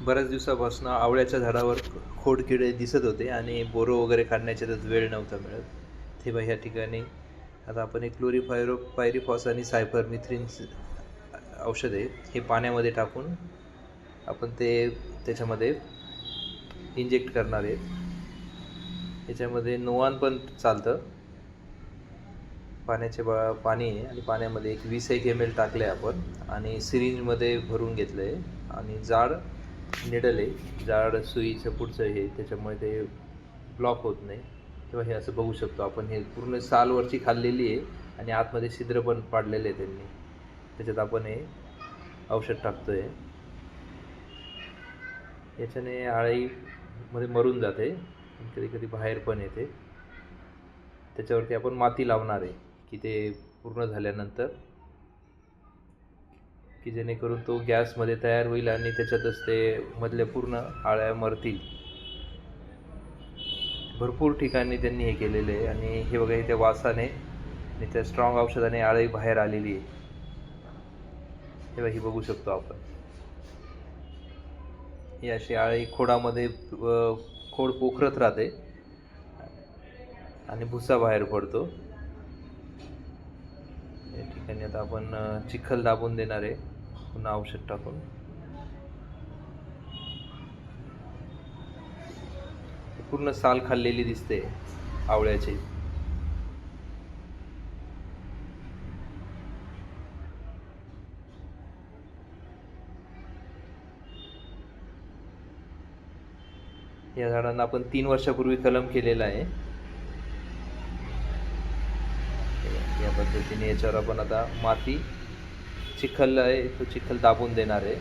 बऱ्याच दिवसापासून आवळ्याच्या झाडावर खोडकिडे दिसत होते आणि बोरं वगैरे काढण्याच्या त्यात वेळ नव्हता मिळत. तेव्हा ह्या ठिकाणी आता आपण एक क्लोरीफायरो पायरीफॉस आणि सायफर मिथ्रिन औषध आहे हे पाण्यामध्ये टाकून आपण ते त्याच्यामध्ये इंजेक्ट करणार आहेत. याच्यामध्ये नोवान पण चालतं. पाण्याचे बा पाणी आहे आणि पाण्यामध्ये एक वीस एक एम एल टाकलं आहे आपण आणि सिरिंजमध्ये भरून घेतलं आहे आणि जाड निडल आहे जाड सुईचं पुढचं हे त्याच्यामुळे ते ब्लॉक होत नाही. किंवा हे असं बघू शकतो आपण. हे पूर्ण सालवरची खाल्लेली आहे आणि आतमध्ये छिद्र पण पाडलेले आहे त्यांनी. त्याच्यात आपण हे औषध टाकतो आहे याच्याने आळीमध्ये मरून जाते. कधी कधी बाहेर पण येते. त्याच्यावरती आपण माती लावणार आहे की ते पूर्ण झाल्यानंतर की जेणेकरून तो गॅसमध्ये तयार होईल आणि त्याच्यातच ते मधल्या पूर्ण आळ्या मरतील. भरपूर ठिकाणी त्यांनी हे केलेलं आहे आणि हे बघा त्या वासाने आणि त्या स्ट्रॉंग औषधाने आळी बाहेर आलेली आहे. हे बघा ही बघू शकतो आपण. ही अशी आळी खोडामध्ये खोड पोखरत राहते आणि भुसा बाहेर पडतो. ठिकाणी आता आपण चिखल दाबून देणार आहे. पुन्हा औषध टाकून. पूर्ण साल खाल्लेली दिसते आवळ्याची. या झाडांना आपण तीन वर्षापूर्वी कलम केलेला आहे. या पद्धतीने याच्यावर आपण आता माती चिखल आहे तो चिखल दाबून देणार आहे.